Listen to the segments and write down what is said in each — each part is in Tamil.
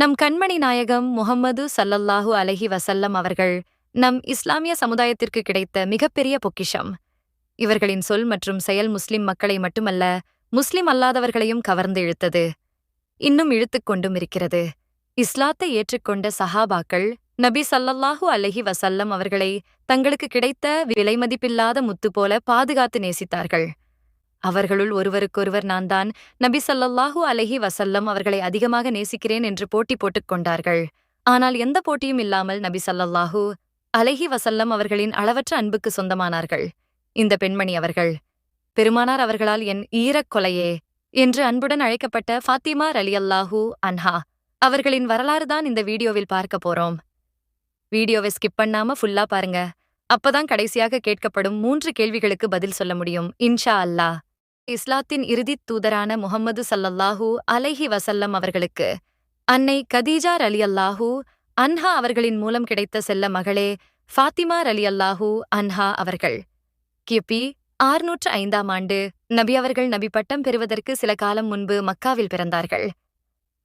நம் கண்மணி நாயகம் முஹம்மது சல்லல்லாஹு அலஹி வசல்லம் அவர்கள் நம் இஸ்லாமிய சமுதாயத்திற்கு கிடைத்த மிகப்பெரிய பொக்கிஷம். இவர்களின் சொல் மற்றும் செயல் முஸ்லிம் மக்களை மட்டுமல்ல முஸ்லிம் அல்லாதவர்களையும் கவர்ந்து இழுத்தது. இன்னும் இழுத்துக் கொண்டும் இருக்கிறது. இஸ்லாத்தை ஏற்றுக்கொண்ட சஹாபாக்கள் நபி சல்லல்லாஹு அலஹி வசல்லம் அவர்களை தங்களுக்கு கிடைத்த விலைமதிப்பில்லாத முத்து போல பாதுகாத்து நேசித்தார்கள். அவர்களுள் ஒருவருக்கொருவர் நான் தான் நபி சல்லல்லாஹூ அலஹி வசல்லம் அவர்களை அதிகமாக நேசிக்கிறேன் என்று போட்டி போட்டுக் கொண்டார்கள். ஆனால் எந்த போட்டியும் இல்லாமல் நபி சல்லல்லாஹூ அலஹி வசல்லம் அவர்களின் அளவற்ற அன்புக்கு சொந்தமானார்கள். இந்த பெண்மணி அவர்கள் பெருமானார் அவர்களால் என் ஈரக் கொலையே என்று அன்புடன் அழைக்கப்பட்ட ஃபாத்திமா ரலியல்லாஹு அன்ஹா அவர்களின் வரலாறு தான் இந்த வீடியோவில் பார்க்க போறோம். வீடியோவை ஸ்கிப் பண்ணாம ஃபுல்லா பாருங்க. அப்பதான் கடைசியாக கேட்கப்படும் மூன்று கேள்விகளுக்கு பதில் சொல்ல முடியும் இன்ஷா அல்லாஹ். இஸ்லாத்தின் இறுதித் தூதரான முகம்மது சல்லல்லாஹு அலைஹி வசல்லம் அவர்களுக்கு அன்னை கதீஜா ரலியல்லாஹு அன்ஹா அவர்களின் மூலம் கிடைத்த செல்ல மகளே ஃபாத்திமா ரலியல்லாஹு அன்ஹா அவர்கள். கிபி ஆறுநூற்று ஐந்தாம் ஆண்டு நபி அவர்கள் நபி பட்டம் பெறுவதற்கு சில காலம் முன்பு மக்காவில் பிறந்தார்கள்.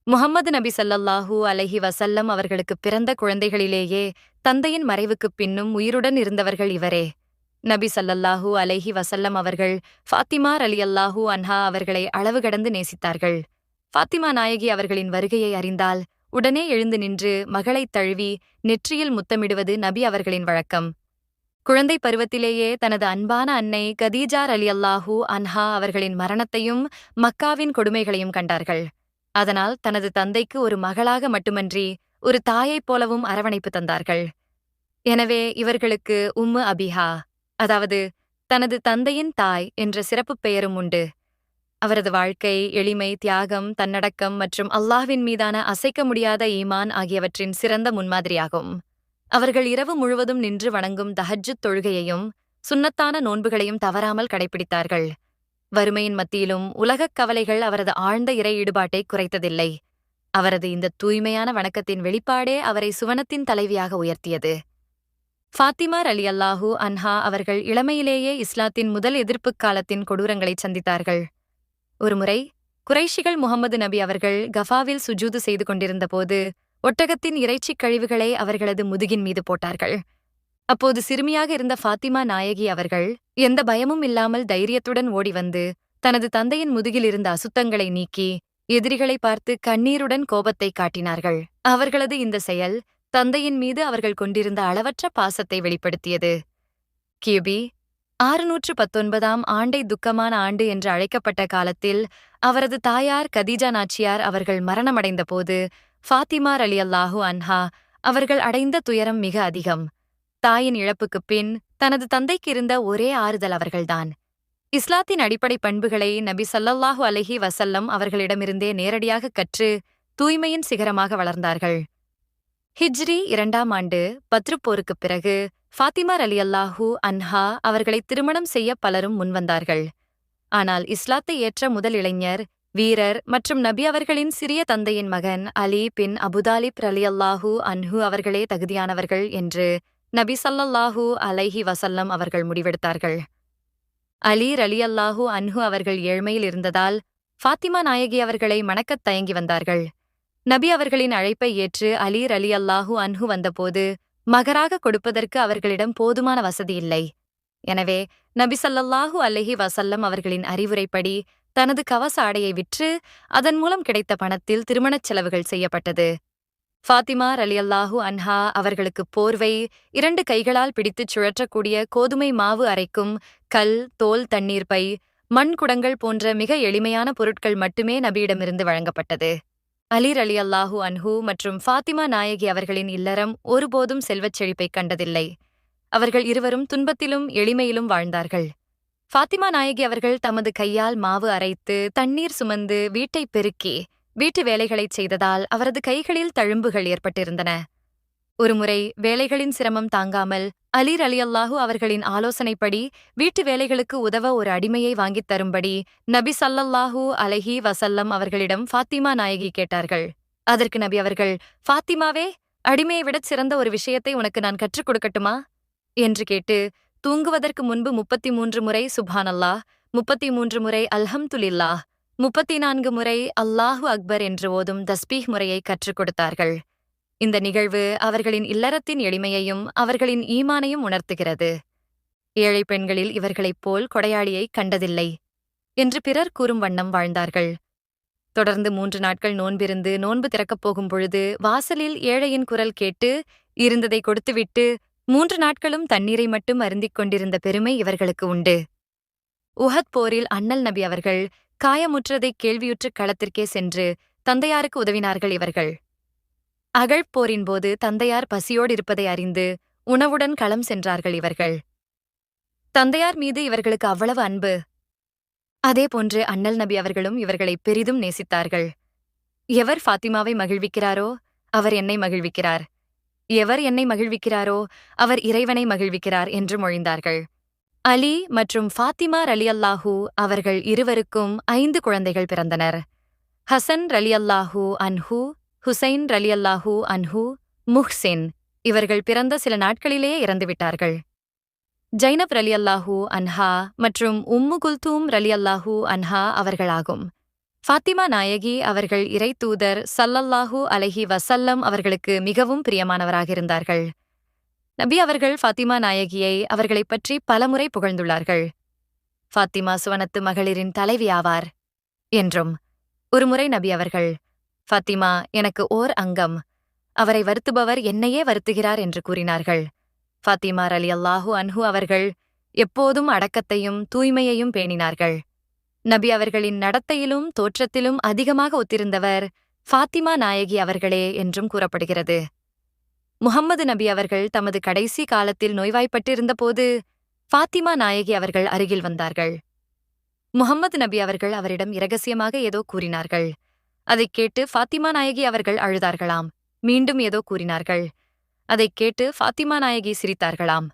முஹம்மது நபி சல்லல்லாஹூ அலைஹி வசல்லம் அவர்களுக்கு பிறந்த குழந்தைகளிலேயே தந்தையின் மறைவுக்குப் பின்னும் உயிருடன் இருந்தவர்கள் இவரே. நபி சல்லல்லாஹு அலைஹி வசல்லம் அவர்கள் ஃபாத்திமா ரலியல்லாஹு அன்ஹா அவர்களை அளவு கடந்து நேசித்தார்கள். ஃபாத்திமா நாயகி அவர்களின் வருகையை அறிந்தால் உடனே எழுந்து நின்று மகளைத் தழுவி நெற்றியில் முத்தமிடுவது நபி அவர்களின் வழக்கம். குழந்தை பருவத்திலேயே தனது அன்பான அன்னை கதீஜார் அலி அல்லாஹூ அன்ஹா அவர்களின் மரணத்தையும் மக்காவின் கொடுமைகளையும் கண்டார்கள். அதனால் தனது தந்தைக்கு ஒரு மகளாக மட்டுமன்றி ஒரு தாயைப் போலவும் அரவணைப்பு தந்தார்கள். எனவே இவர்களுக்கு உம்மு அபிஹா. அதாவது தனது தந்தையின் தாய் என்ற சிறப்புப் பெயரும் உண்டு. அவரது வாழ்க்கை எளிமை தியாகம் தன்னடக்கம் மற்றும் அல்லாஹ்வின் மீதான அசைக்க முடியாத ஈமான் ஆகியவற்றின் சிறந்த முன்மாதிரியாகும். அவர்கள் இரவு முழுவதும் நின்று வணங்கும் தஹஜ்ஜுத் தொழுகையையும் சுன்னத்தான நோன்புகளையும் தவறாமல் கடைபிடித்தார்கள் வறுமையின் மத்தியிலும் உலகக் கவலைகள் அவரது ஆழ்ந்த இறை ஈடுபாட்டை குறைத்ததில்லை. அவரது இந்த தூய்மையான வணக்கத்தின் வெளிப்பாடே அவரை சுவனத்தின் தலைவியாக உயர்த்தியது. ஃபாத்திமா அலி அல்லாஹூ அன்ஹா அவர்கள் இளமையிலேயே இஸ்லாத்தின் முதல் எதிர்ப்புக் காலத்தின் கொடூரங்களைச் சந்தித்தார்கள். ஒருமுறை குறைஷிகள் முகமது நபி அவர்கள் கஃபாவில் சுஜூது செய்து கொண்டிருந்தபோது ஒட்டகத்தின் இறைச்சிக் கழிவுகளை அவர்களது முதுகின் மீது போட்டார்கள். அப்போது சிறுமியாக இருந்த ஃபாத்திமா நாயகி அவர்கள் எந்த பயமும் இல்லாமல் தைரியத்துடன் ஓடி வந்து தனது தந்தையின் முதுகில் இருந்த அசுத்தங்களை நீக்கி எதிரிகளை பார்த்து கண்ணீருடன் கோபத்தை காட்டினார்கள். அவர்களது இந்த செயல் தந்தையின் மீது அவர்கள் கொண்டிருந்த அளவற்ற பாசத்தை வெளிப்படுத்தியது. கியூபி ஆறுநூற்று பத்தொன்பதாம் ஆண்டை துக்கமான ஆண்டு என்று அழைக்கப்பட்ட காலத்தில் அவரது தாயார் கதீஜா நாச்சியார் அவர்கள் மரணமடைந்த போது ஃபாத்திமா அலி அல்லாஹு அன்ஹா அவர்கள் அடைந்த துயரம் மிக அதிகம். தாயின் இழப்புக்குப் பின் தனது தந்தைக்கு இருந்த ஒரே ஆறுதல் அவர்கள்தான். இஸ்லாத்தின் அடிப்படை பண்புகளை நபி சல்லல்லாஹு அலஹி வசல்லம் அவர்களிடமிருந்தே நேரடியாக கற்று தூய்மையின் சிகரமாக வளர்ந்தார்கள். ஹிஜ்ரி இரண்டாம் ஆண்டு பத்ருப்போருக்குப் பிறகு ஃபாத்திமா அலி அல்லாஹூ அன்ஹா அவர்களை திருமணம் செய்ய பலரும் முன்வந்தார்கள். ஆனால் இஸ்லாத்தை ஏற்ற முதல் இளைஞர் வீரர் மற்றும் நபி அவர்களின் சிறிய தந்தையின் மகன் அலி பின் அபுதாலிப் ரலி அல்லாஹூ அன்ஹு அவர்களே தகுதியானவர்கள் என்று நபி சல்லல்லாஹூ அலைஹி வசல்லம் அவர்கள் முடிவெடுத்தார்கள். அலி ரலி அல்லாஹூ அன்ஹு அவர்கள் ஏழ்மையில் இருந்ததால் ஃபாத்திமா நாயகி அவர்களை மணக்கத் தயங்கி வந்தார்கள். நபி அவர்களின் அழைப்பை ஏற்று அலி ரலி அல்லாஹூ அன்ஹு வந்தபோது மகராக கொடுப்பதற்கு அவர்களிடம் போதுமான வசதி இல்லை. எனவே நபி சல்லல்லாஹூ அல்லஹி வசல்லம் அவர்களின் அறிவுரைப்படி தனது கவச ஆடையை விற்று அதன் மூலம் கிடைத்த பணத்தில் திருமணச் செலவுகள் செய்யப்பட்டது. ஃபாத்திமா ரலியல்லாஹு அன்ஹா அவர்களுக்கு போர்வை இரண்டு கைகளால் பிடித்துச் சுழற்றக்கூடிய கோதுமை மாவு அரைக்கும் கல் தோல் தண்ணீர் பை மண் குடங்கள் போன்ற மிக எளிமையான பொருட்கள் மட்டுமே நபியிடமிருந்து வழங்கப்பட்டது. அலீர் அலி அல்லாஹூ அன்ஹு மற்றும் ஃபாத்திமா நாயகி அவர்களின் இல்லறம் ஒருபோதும் செல்வச் செழிப்பை கண்டதில்லை. அவர்கள் இருவரும் துன்பத்திலும் எளிமையிலும் வாழ்ந்தார்கள். ஃபாத்திமா நாயகி அவர்கள் தமது கையால் மாவு அரைத்து தண்ணீர் சுமந்து வீட்டைப் பெருக்கி வீட்டு வேலைகளைச் செய்ததால் அவரது கைகளில் தழும்புகள் ஏற்பட்டிருந்தன. ஒருமுறை வேலைகளின் சிரமம் தாங்காமல் அலீர் அலி அல்லாஹூ அவர்களின் ஆலோசனைப்படி வீட்டு வேலைகளுக்கு உதவ ஒரு அடிமையை வாங்கித் தரும்படி நபி சல்லல்லாஹூ அலஹி வசல்லம் அவர்களிடம் ஃபாத்திமா நாயகி கேட்டார்கள். அதற்கு நபி அவர்கள் ஃபாத்திமாவே அடிமையை விடச் சிறந்த ஒரு விஷயத்தை உனக்கு நான் கற்றுக் கொடுக்கட்டுமா? என்று கேட்டு தூங்குவதற்கு முன்பு முப்பத்தி மூன்று முறை சுபானல்லாஹ் முப்பத்தி மூன்று முறை அல்ஹம்துலில்லாஹ் முப்பத்தி நான்கு முறை அல்லாஹு அக்பர் என்று ஓதும் தஸ்பீஹ் முறையை கற்றுக் கொடுத்தார்கள். இந்த நிகழ்வு அவர்களின் இல்லறத்தின் எளிமையையும் அவர்களின் ஈமானையும் உணர்த்துகிறது. ஏழை பெண்களில் இவர்களைப் போல் கொடையாளியை கண்டதில்லை என்று பிறர் கூறும் வண்ணம் வாழ்ந்தார்கள். தொடர்ந்து மூன்று நாட்கள் நோன்பிருந்து நோன்பு திறக்கப் போகும் பொழுது வாசலில் ஏழையின் குரல் கேட்டு இருந்ததை கொடுத்துவிட்டு மூன்று நாட்களும் தண்ணீரை மட்டும் அருந்திக் கொண்டிருந்த பெருமை இவர்களுக்கு உண்டு. உஹத் போரில் அண்ணல் நபி அவர்கள் காயமுற்றதை கேள்வியுற்று களத்திற்கே சென்று தந்தையாருக்கு உதவினார்கள் இவர்கள். அகழ்போரின் போது தந்தையார் பசியோடு இருப்பதை அறிந்து உணவுடன் களம் சென்றார்கள் இவர்கள். தந்தையார் மீது இவர்களுக்கு அவ்வளவு அன்பு. அதேபோன்று அண்ணல் நபி அவர்களும் இவர்களை பெரிதும் நேசித்தார்கள். எவர் ஃபாத்திமாவை மகிழ்விக்கிறாரோ அவர் என்னை மகிழ்விக்கிறார். எவர் என்னை மகிழ்விக்கிறாரோ அவர் இறைவனை மகிழ்விக்கிறார் என்று மொழிந்தார்கள். அலி மற்றும் ஃபாத்திமா ரலி அல்லாஹூ அவர்கள் இருவருக்கும் ஐந்து குழந்தைகள் பிறந்தனர். ஹசன் ரலி அல்லாஹூ அன்ஹூ ஹுசைன் ரலி அல்லாஹு அன்ஹூ முஹ்சின் இவர்கள் பிறந்த சில நாட்களிலேயே இறந்துவிட்டார்கள். ஜைனப் ரலி அல்லாஹூ அன்ஹா மற்றும் உம்மு குல்தூம் ரலி அல்லாஹூ அன்ஹா அவர்களாகும். ஃபாத்திமா நாயகி அவர்கள் இறை தூதர் சல்லல்லாஹூ அலஹி வசல்லம் அவர்களுக்கு மிகவும் பிரியமானவராக இருந்தார்கள். நபி அவர்கள் ஃபாத்திமா நாயகியை அவர்களைப் பற்றி பலமுறை புகழ்ந்துள்ளார்கள். ஃபாத்திமா சுவனத்து மகளிரின் தலைவி ஆவார் என்றும் ஒருமுறை நபி அவர்கள் ஃபாத்திமா எனக்கு ஓர் அங்கம். அவரை வருத்துபவர் என்னையே வருத்துகிறார் என்று கூறினார்கள். ஃபாத்திமார் அலி அல்லாஹு அன்ஹு அவர்கள் எப்போதும் அடக்கத்தையும் தூய்மையையும் பேணினார்கள். நபி அவர்களின் நடத்தையிலும் தோற்றத்திலும் அதிகமாக ஒத்திருந்தவர் ஃபாத்திமா நாயகி அவர்களே என்றும் கூறப்படுகிறது. முகம்மது நபி அவர்கள் தமது கடைசி காலத்தில் நோய்வாய்ப்பட்டிருந்தபோது ஃபாத்திமா நாயகி அவர்கள் அருகில் வந்தார்கள். முகம்மது நபி அவர்கள் அவரிடம் இரகசியமாக ஏதோ கூறினார்கள். அதைக் கேட்டு ஃபாத்திமா நாயகி அவர்கள் அழுதார்களாம். மீண்டும் ஏதோ கூறினார்கள். அதைக் கேட்டு ஃபாத்திமா நாயகி சிரித்தார்களாம்.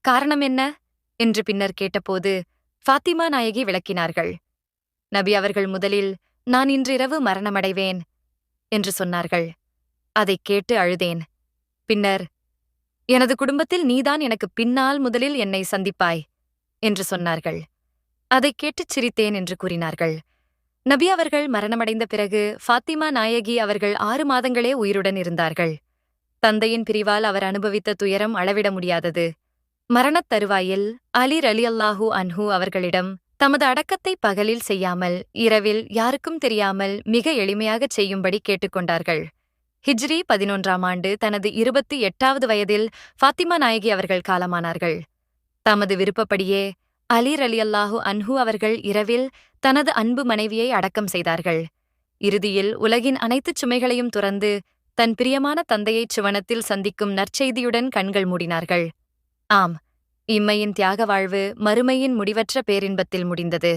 காரணம் என்ன? என்று பின்னர் கேட்டபோது ஃபாத்திமா நாயகி விளக்கினார்கள். நபி அவர்கள் முதலில் நான் இன்றிரவு மரணமடைவேன் என்று சொன்னார்கள். அதைக் கேட்டு அழுதேன். பின்னர் எனது குடும்பத்தில் நீதான் எனக்கு பின்னால் முதலில் என்னை சந்திப்பாய் என்று சொன்னார்கள். அதைக் கேட்டுச் சிரித்தேன் என்று கூறினார்கள். நபி அவர்கள் மரணமடைந்த பிறகு ஃபாத்திமா நாயகி அவர்கள் ஆறு மாதங்களே உயிருடன் இருந்தார்கள். தந்தையின் பிரிவால் அவர் அனுபவித்த துயரம் அளவிட முடியாதது. மரணத் தருவாயில் அலிர் அலி அல்லாஹூ அன்ஹூ அவர்களிடம் தமது அடக்கத்தை பகலில் செய்யாமல் இரவில் யாருக்கும் தெரியாமல் மிக எளிமையாகச் செய்யும்படி கேட்டுக்கொண்டார்கள் ஹிஜ்ரி பதினொன்றாம் ஆண்டு தனது இருபத்தி எட்டாவது வயதில் ஃபாத்திமா நாயகி அவர்கள் காலமானார்கள். தமது விருப்பப்படியே அலிர் அலி அல்லாஹு அன்ஹூ அவர்கள் இரவில் தனது அன்பு மனைவியை அடக்கம் செய்தார்கள். இறுதியில் உலகின் அனைத்துச் சுமைகளையும் துறந்து தன் பிரியமான தந்தையைச் சுவனத்தில் சந்திக்கும் நற்செய்தியுடன் கண்கள் மூடினார்கள். ஆம் இம்மையின் தியாக வாழ்வு மறுமையின் முடிவற்ற பேரின்பத்தில் முடிந்தது.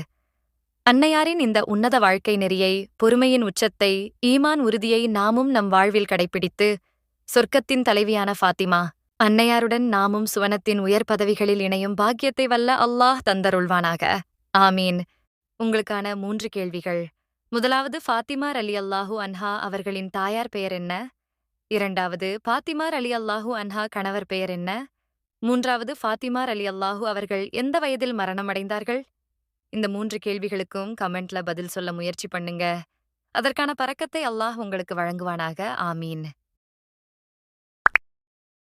அன்னையாரின் இந்த உன்னத வாழ்க்கை நெறியை பொறுமையின் உச்சத்தை ஈமான் உறுதியை நாமும் நம் வாழ்வில் கடைப்பிடித்து சொர்க்கத்தின் தலைவியான ஃபாத்திமா அன்னையாருடன் நாமும் சுவனத்தின் உயர் பதவிகளில் இணையும் பாக்கியத்தை வல்ல அல்லாஹ் தந்தருள்வானாக. ஆமீன். உங்களுக்கான மூன்று கேள்விகள். முதலாவது ஃபாத்திமார் அலி அல்லாஹூ அன்ஹா அவர்களின் தாயார் பெயர் என்ன? இரண்டாவது ஃபாத்திமார் அலி அல்லாஹூ அன்ஹா கணவர் பெயர் என்ன? மூன்றாவது ஃபாத்திமார் அலி அல்லாஹூ அவர்கள் எந்த வயதில் மரணமடைந்தார்கள்? இந்த மூன்று கேள்விகளுக்கும் கமெண்ட்ல பதில் சொல்ல முயற்சி பண்ணுங்க. அதற்கான பறக்கத்தை அல்லாஹ் உங்களுக்கு வழங்குவானாக. ஆமீன்.